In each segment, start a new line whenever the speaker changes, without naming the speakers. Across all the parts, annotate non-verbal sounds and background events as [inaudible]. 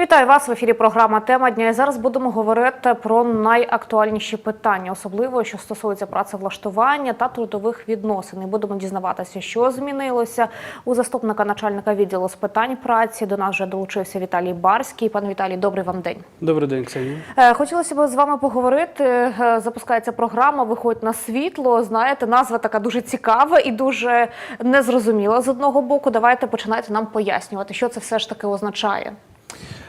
Вітаю вас в ефірі. Програма Тема дня. І зараз будемо говорити про найактуальніші питання, особливо що стосується працевлаштування та трудових відносин. І будемо дізнаватися, що змінилося у заступника начальника відділу з питань праці. До нас вже долучився Віталій Барський. Пане Віталій, добрий вам день.
Добрий день, Ксенія.
Е, Хотілося б з вами поговорити. Е, Запускається програма Виходь на світло. Знаєте, назва така дуже цікава і дуже незрозуміла з одного боку. Давайте починайте нам пояснювати, що це все ж таки означає.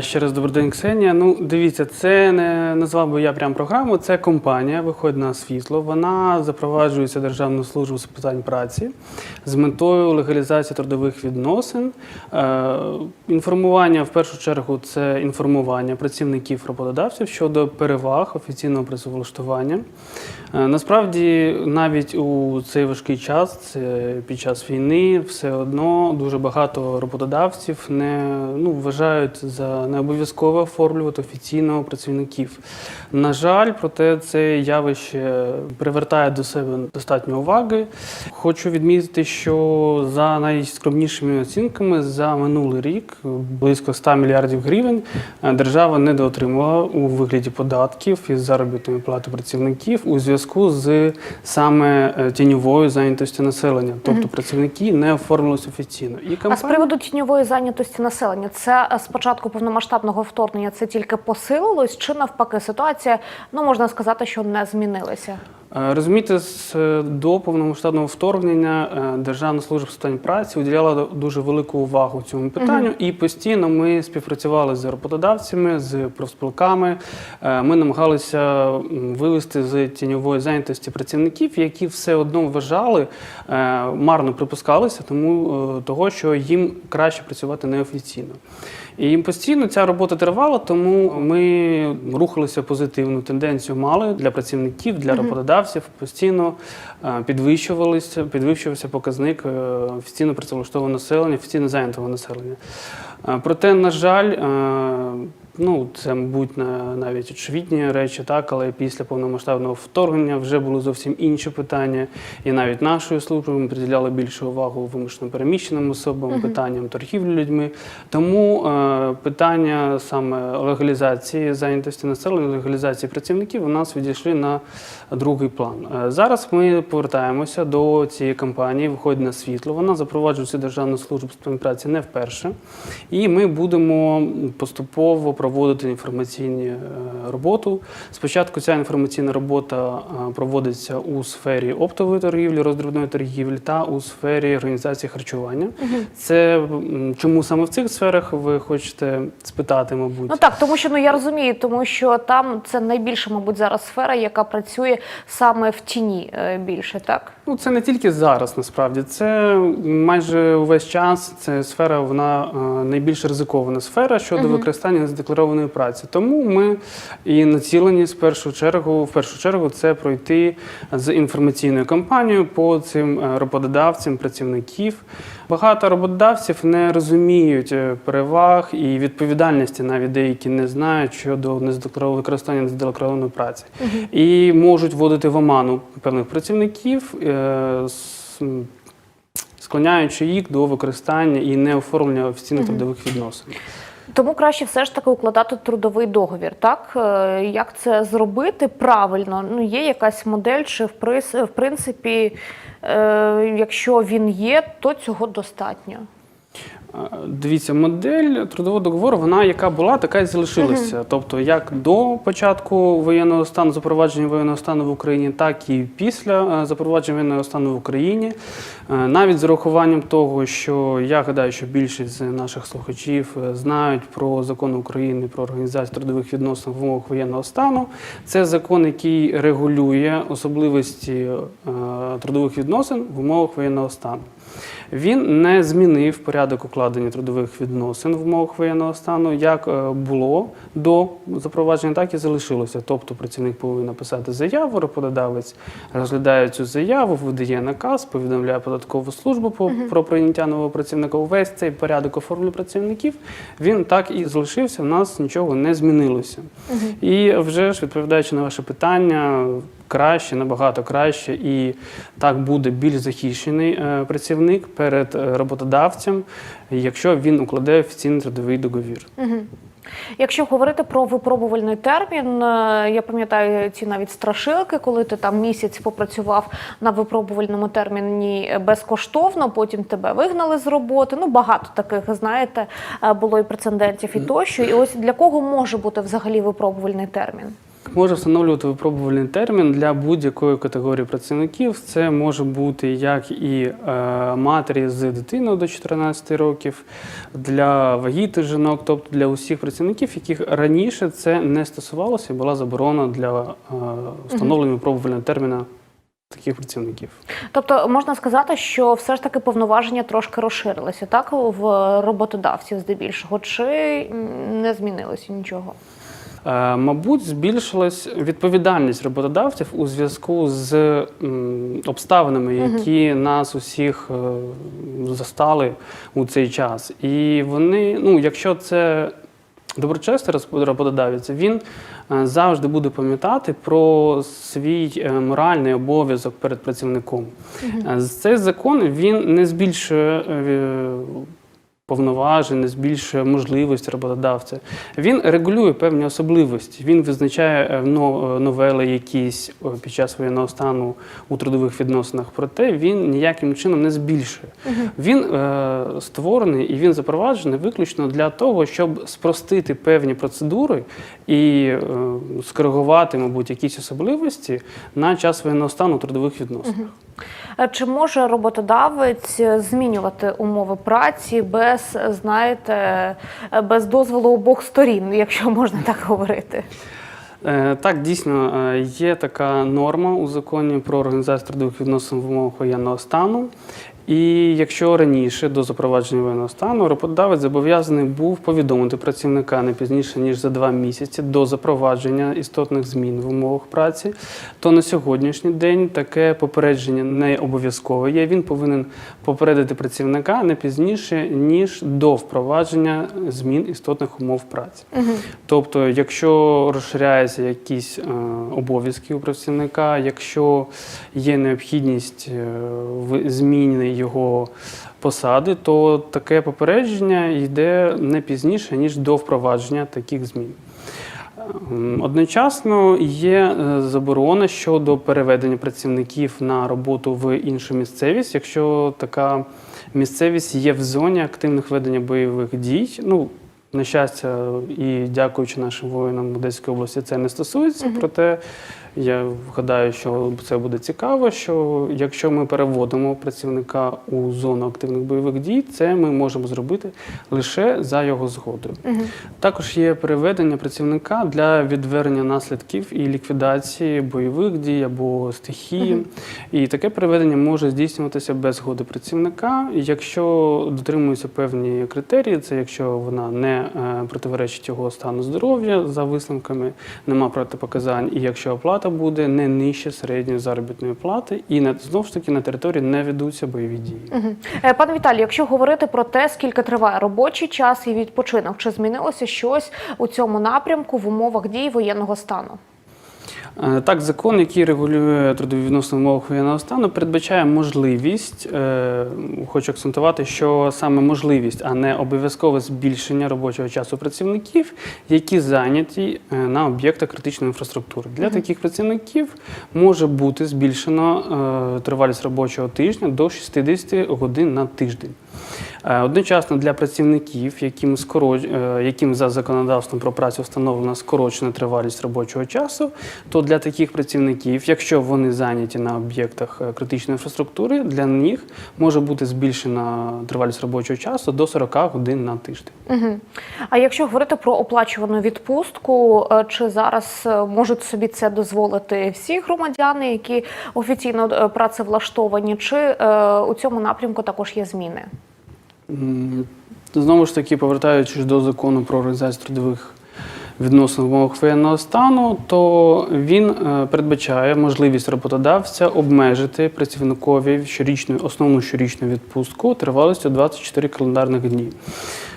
Ще раз добрий день, Ксенія. Ну, дивіться, це не назвав би я прям програму. Це компанія виходить на світло. Вона запроваджується Державною службою з питань праці з метою легалізації трудових відносин. Е, Інформування в першу чергу це інформування працівників роботодавців щодо переваг офіційного працевлаштування. Е, Насправді, навіть у цей важкий час, під час війни, все одно дуже багато роботодавців не ну, вважають за необов'язкове оформлювати офіційно працівників. На жаль, проте це явище привертає до себе достатньо уваги. Хочу відмітити, що за найскромнішими оцінками за минулий рік близько 100 мільярдів гривень е, держава недоотримала у вигляді податків із заробітної плати працівників у зв'язку з саме е, тіньовою зайнятостю населення, тобто працівники не оформились офіційно. І
А з приводу тіньової зайнятості населення, це е, з початку повномасштабного вторгнення це тільки посилилось, чи навпаки ситуація, ну можна сказати, що не змінилася?
Е, Розумієте, е, до повномасштабного вторгнення е, Державна служба з питань праці уділяла дуже велику увагу цьому питанню, і постійно ми співпрацювали з роботодавцями, з профспілками. Ми намагалися вивести з тіньової зайнятості працівників, які все одно вважали, марно припускалися, тому того, що їм краще працювати неофіційно. І постійно ця робота тривала, тому ми рухалися позитивну тенденцію мали для працівників, для роботодавців. Постійно е, підвищувалися, підвищувався показник е, офіційно працевлаштованого населення, офіційно зайнятого населення. Е, Проте, на жаль, ну це, мабуть, навіть очевидні речі, так, але після повномасштабного вторгнення вже були зовсім інші питання. І навіть нашою службою ми приділяли більше увагу вимушено переміщеним особам, питанням торгівлі людьми. Тому е, питання саме легалізації зайнятості населення, легалізації працівників у нас відійшли на другий план. Е, Зараз ми повертаємося до цієї кампанії, виходить на світло. Вона запроваджується Державною службою співпраці не вперше. І ми будемо поступово проводити інформаційну е, роботу. Спочатку ця інформаційна робота е, проводиться у сфері оптової торгівлі, роздрібної торгівлі та у сфері організації харчування. Це чому саме в цих сферах ви хочете спитати, мабуть?
Ну так, тому що ну я розумію, тому що там це найбільша, мабуть, зараз сфера, яка працює саме в тіні е, більше, так?
Ну, це не тільки зараз, насправді. Це майже увесь час. Це сфера, вона найбільш ризикована сфера щодо використання незадекларованої праці. Тому ми і націлені з першу чергу, в першу чергу, це пройти з інформаційною кампанією по цим е, роботодавцям, працівників. Багато роботодавців не розуміють е, переваг і відповідальності, навіть деякі не знають щодо використання незадекларованої праці, і можуть вводити в оману певних працівників. е, Склоняючи їх до використання і неоформлення офіційних трудових відносин.
Тому краще все ж таки укладати трудовий договір, так? Е, Як це зробити правильно? Ну, є якась модель, чи в принципі, е, якщо він є, то цього достатньо.
Дивіться, модель трудового договору, вона яка була, така і залишилася. Тобто, як до початку воєнного стану, запровадження воєнного стану в Україні, так і після е, запровадження воєнного стану в Україні. Е, Навіть з урахуванням того, що я гадаю, що більшість з наших слухачів е, знають про закон України про організацію трудових відносин в умовах воєнного стану. Це закон, який регулює особливості трудових відносин в умовах воєнного стану. Він не змінив порядок укладення трудових відносин в умовах воєнного стану, як е, було до запровадження, так і залишилося. Тобто працівник повинен написати заяву, роботодавець розглядає цю заяву, видає наказ, повідомляє податкову службу про прийняття нового працівника. Увесь цей порядок оформлення працівників він так і залишився. У нас нічого не змінилося. І вже ж відповідаючи на ваше питання. Краще, набагато краще, і так буде більш захищений е, працівник перед е, роботодавцем, якщо він укладе офіційний трудовий договір.
Якщо говорити про випробувальний термін, е, я пам'ятаю ці навіть страшилки, коли ти там місяць попрацював на випробувальному терміні безкоштовно, потім тебе вигнали з роботи. Ну багато таких, знаєте, було і прецедентів і тощо. І ось для кого може бути взагалі випробувальний термін?
Може встановлювати випробувальний термін для будь-якої категорії працівників. Це може бути як і е, матері з дитиною до 14 років, для вагітних жінок, тобто для усіх працівників, яких раніше це не стосувалося, була заборона для е, встановлення випробувального терміну таких працівників.
Тобто можна сказати, що все ж таки повноваження трошки розширилися, так в роботодавців здебільшого, чи не змінилося нічого?
Е, Мабуть, збільшилась відповідальність роботодавців у зв'язку з обставинами, які нас усіх е, застали у цей час. І вони, ну, якщо це доброчесний роботодавець, він е, завжди буде пам'ятати про свій моральний обов'язок перед працівником. Цей закон він не збільшує. Повноважень, не збільшує можливості роботодавця. Він регулює певні особливості. Він визначає е, е, новели якісь е, під час воєнного стану у трудових відносинах, проте він ніяким чином не збільшує. Він е, створений і він запроваджений виключно для того, щоб спростити певні процедури і е, скоригувати, мабуть, якісь особливості на час воєнного стану у трудових відносинах.
Чи може роботодавець е, змінювати умови праці без, е, знаєте, е, без дозволу обох сторін, якщо можна так говорити?
Е, Так, дійсно, е, є така норма у законі про організацію трудових відносин в умовах воєнного стану. І якщо раніше до запровадження воєнного стану роботодавець зобов'язаний був повідомити працівника не пізніше ніж за два місяці до запровадження істотних змін в умовах праці, то на сьогоднішній день таке попередження не обов'язкове є. Він повинен попередити працівника не пізніше ніж до впровадження змін істотних умов праці. Тобто, якщо розширяються якісь е, обов'язки у працівника, якщо є необхідність е, в зміні його посади, то таке попередження йде не пізніше, ніж до впровадження таких змін. Ем, Одночасно є е, заборона щодо переведення працівників на роботу в іншу місцевість, якщо така місцевість є в зоні активних ведення бойових дій. Ну, на щастя, і дякуючи нашим воїнам Одеської області, це не стосується. Проте я вгадаю, що це буде цікаво. Що якщо ми переводимо працівника у зону активних бойових дій, це ми можемо зробити лише за його згодою. Також є переведення працівника для відвернення наслідків і ліквідації бойових дій або стихії. І таке переведення може здійснюватися без згоди працівника, якщо дотримуються певні критерії, це якщо вона не е, противоречить його стану здоров'я за висновками, нема протипоказань, і якщо оплата буде не нижче середньої заробітної плати, і на знову ж таки на території не ведуться бойові дії.
Е, Пане Віталій, якщо говорити про те, скільки триває робочий час і відпочинок, чи змінилося щось у цьому напрямку в умовах дії воєнного стану?
Е, Так, закон, який регулює трудові відносини в умовах воєнного стану, передбачає можливість, е, хочу акцентувати, що саме можливість, а не обов'язкове збільшення робочого часу працівників, які зайняті е, на об'єктах критичної інфраструктури. Для таких працівників може бути збільшено тривалість робочого тижня до 60 годин на тиждень. Е, Одночасно для працівників, яким, скороч... е, яким за законодавством про працю встановлена скорочена тривалість робочого часу, то для таких працівників, якщо вони зайняті на об'єктах е, критичної інфраструктури, для них може бути збільшена тривалість робочого часу до 40 годин на тиждень.
Угу. А якщо говорити про оплачувану відпустку, чи зараз можуть собі це дозволити всі громадяни, які офіційно працевлаштовані, чи у цьому напрямку також є зміни?
Знову ж таки, повертаючись до закону про організацію трудових відносин в умовах воєнного стану, то він е, передбачає можливість роботодавця обмежити працівникові щорічну основну щорічну відпустку тривалістю 24 календарних дні.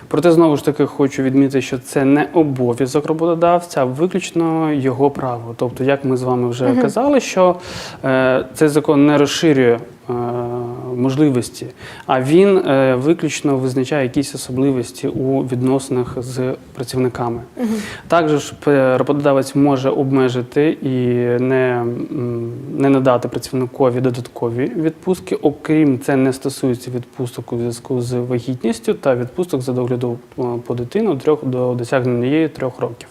Проте знову ж таки хочу відмітити, що це не обов'язок роботодавця, а виключно його право. Тобто, як ми з вами вже казали, що е, цей закон не розширює. е, Можливості, а він е, виключно визначає якісь особливості у відносинах з працівниками. Також роботодавець може обмежити і не, не надати працівникові додаткові відпустки. Окрім це не стосується відпусток у зв'язку з вагітністю та відпусток за догляду е, по дитину трьох до досягнення її трьох років.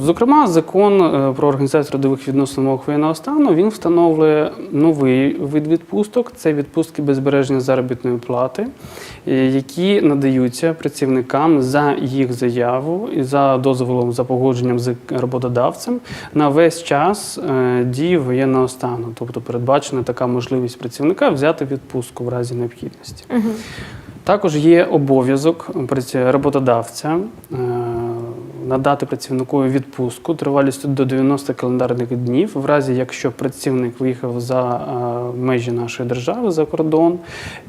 Зокрема, закон е, про організацію трудових відносин в умовах воєнного стану він встановлює новий вид відпусток це відпустки без збереження заробітної плати, е, які надаються працівникам за їх заяву і за дозволом за погодженням з роботодавцем на весь час е, дії воєнного стану. Тобто передбачена така можливість працівника взяти відпустку в разі необхідності. Також є обов'язок роботодавця надати працівникові відпустку тривалістю до 90 календарних днів, в разі якщо працівник виїхав за е, межі нашої держави за кордон,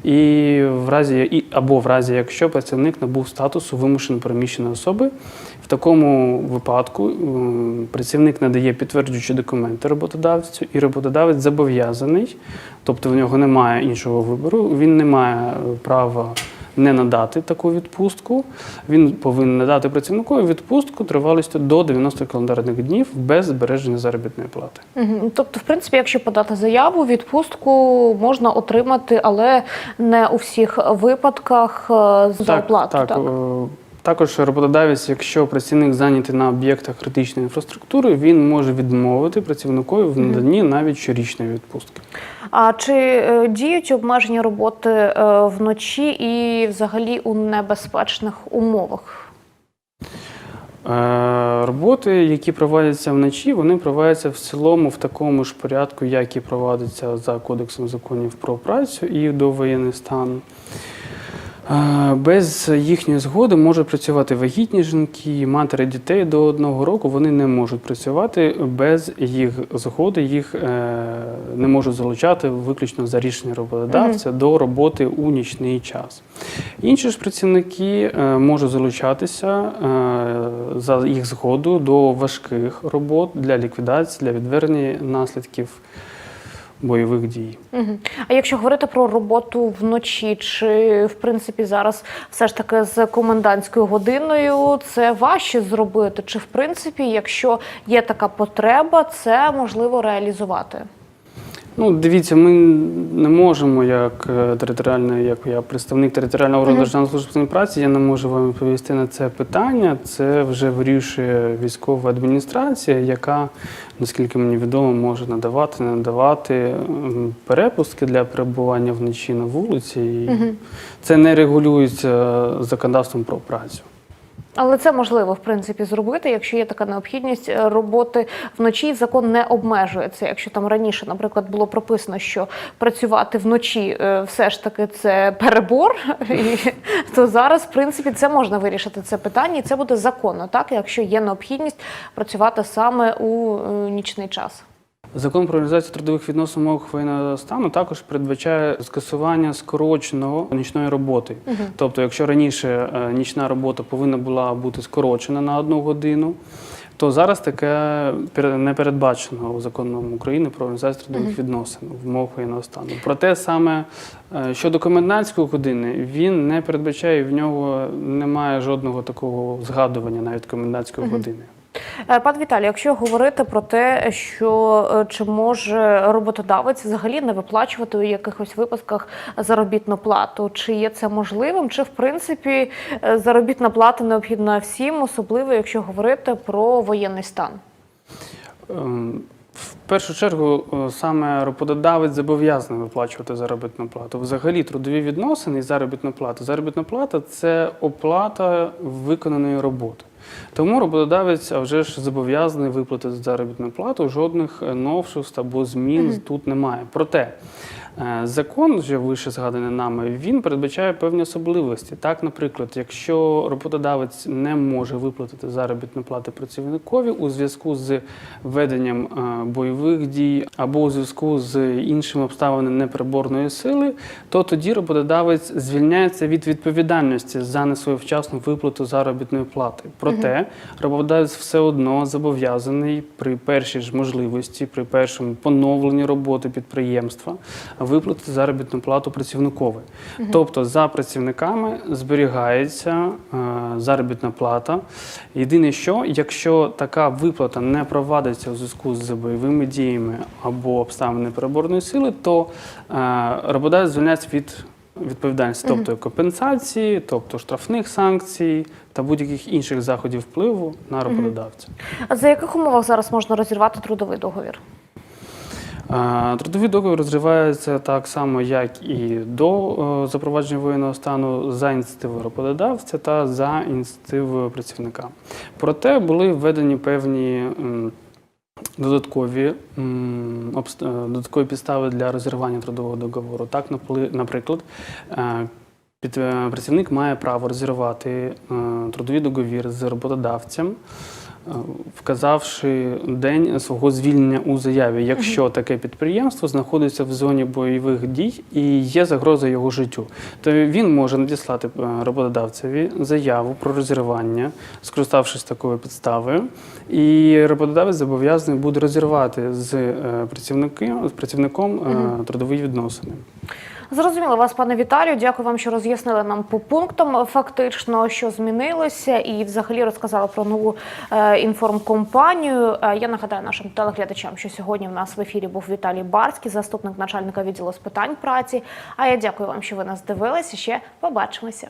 і в разі і або в разі, якщо працівник набув статусу вимушено переміщеної особи. В такому випадку працівник надає підтверджуючі документи роботодавцю, і роботодавець зобов'язаний, тобто в нього немає іншого вибору, він не має е, права не надати таку відпустку. Він повинен надати працівникові відпустку тривалістю до 90 календарних днів без збереження заробітної плати.
Мгм. Тобто, в принципі, якщо подати заяву, відпустку можна отримати, але не у всіх випадках е, за оплату.
Так,
Так,
е, Також роботодавець, якщо працівник зайнятий на об'єктах критичної інфраструктури, він може відмовити працівникові в наданні навіть щорічної відпустки.
А чи е, діють обмеження роботи е, вночі і взагалі у небезпечних умовах?
Е, Роботи, які проводяться вночі, вони проводяться в цілому в такому ж порядку, як і проводяться за Кодексом законів про працю і до воєнний стан. Без їхньої згоди можуть працювати вагітні жінки, матері дітей до одного року. Вони не можуть працювати без їх згоди. Їх е, не можуть залучати виключно за рішення роботодавця до роботи у нічний час. Інші ж працівники е, можуть залучатися е, за їх згоду до важких робот для ліквідації, для відвернення наслідків бойових дій.
А якщо говорити про роботу вночі, чи в принципі зараз все ж таки з комендантською годиною це важче зробити? Чи в принципі, якщо є така потреба, це можливо реалізувати?
Ну, дивіться, ми не можемо, як е, територіальний, як я представник територіального органу Державної служби праці, я не можу вам відповісти на це питання. Це вже вирішує військова адміністрація, яка, наскільки мені відомо, може надавати, не надавати м, перепустки для перебування вночі на вулиці. І Це не регулюється законодавством про працю.
Але це можливо в принципі зробити, якщо є така необхідність е, роботи вночі. Закон не обмежує це. Якщо там раніше, наприклад, було прописано, що працювати вночі е, все ж таки це перебор, [laughs] і, то зараз, в принципі, це можна вирішити це питання, і це буде законно, так якщо є необхідність працювати саме у е, нічний час.
Закон про організацію трудових відносин в умовах воєнного стану також передбачає скасування скороченого нічної роботи. Тобто, якщо раніше е, нічна робота повинна була бути скорочена на одну годину, то зараз таке не передбачено у законом України про організацію трудових відносин в умовах воєнного стану. Проте саме е, щодо комендантської години він не передбачає, в нього немає жодного такого згадування навіть комендантської години.
Е, Пан Віталій, якщо говорити про те, що е, чи може роботодавець взагалі не виплачувати у якихось випадках заробітну плату, чи є це можливим, чи в принципі е, заробітна плата необхідна всім, особливо якщо говорити про воєнний стан?
Ем, В першу чергу саме роботодавець зобов'язаний виплачувати заробітну плату. Взагалі, трудові відносини і заробітна плата. Заробітна плата це оплата виконаної роботи. Тому роботодавець а вже ж зобов'язаний виплатити заробітну плату. Жодних е, новшеств або змін тут немає. Проте Закон, вже вище згаданий нами, він передбачає певні особливості. Так, наприклад, якщо роботодавець не може виплатити заробітну плату працівникові у зв'язку з веденням е, бойових дій або у зв'язку з іншими обставинами непереборної сили, то тоді роботодавець звільняється від відповідальності за несвоєвчасну виплату заробітної плати. Проте роботодавець все одно зобов'язаний при першій ж можливості, при першому поновленні роботи підприємства виплатити заробітну плату працівникові. Тобто за працівниками зберігається е, заробітна плата. Єдине, що якщо така виплата не провадиться у зв'язку з бойовими діями або обставинами непереборної сили, то е, роботодавець звільняється від відповідальності, тобто компенсації, тобто штрафних санкцій та будь-яких інших заходів впливу на роботодавця.
А за яких умовах зараз можна розірвати трудовий договір?
Трудовий договір розривається так само, як і до е, запровадження воєнного стану за ініціативою роботодавця та за ініціативою працівника. Проте були введені певні додаткові, е, додаткові підстави для розірвання трудового договору. Так, наприклад, е, працівник має право розірвати трудовий договір з роботодавцем. Е, Вказавши день свого звільнення у заяві, якщо таке підприємство знаходиться в зоні бойових дій і є загроза його життю, то він може надіслати е, роботодавцеві заяву про розірвання, скориставшись такою підставою, і роботодавець зобов'язаний буде розірвати з е, працівником трудові відносини.
Зрозуміло вас, пане Віталію. Дякую вам, що роз'яснили нам по пунктам фактично, що змінилося, і взагалі розказали про нову е, інформкомпанію. Е, я нагадаю нашим телеглядачам, що сьогодні в нас в ефірі був Віталій Барський, заступник начальника відділу з питань праці. А я дякую вам, що ви нас дивилися. Ще побачимося.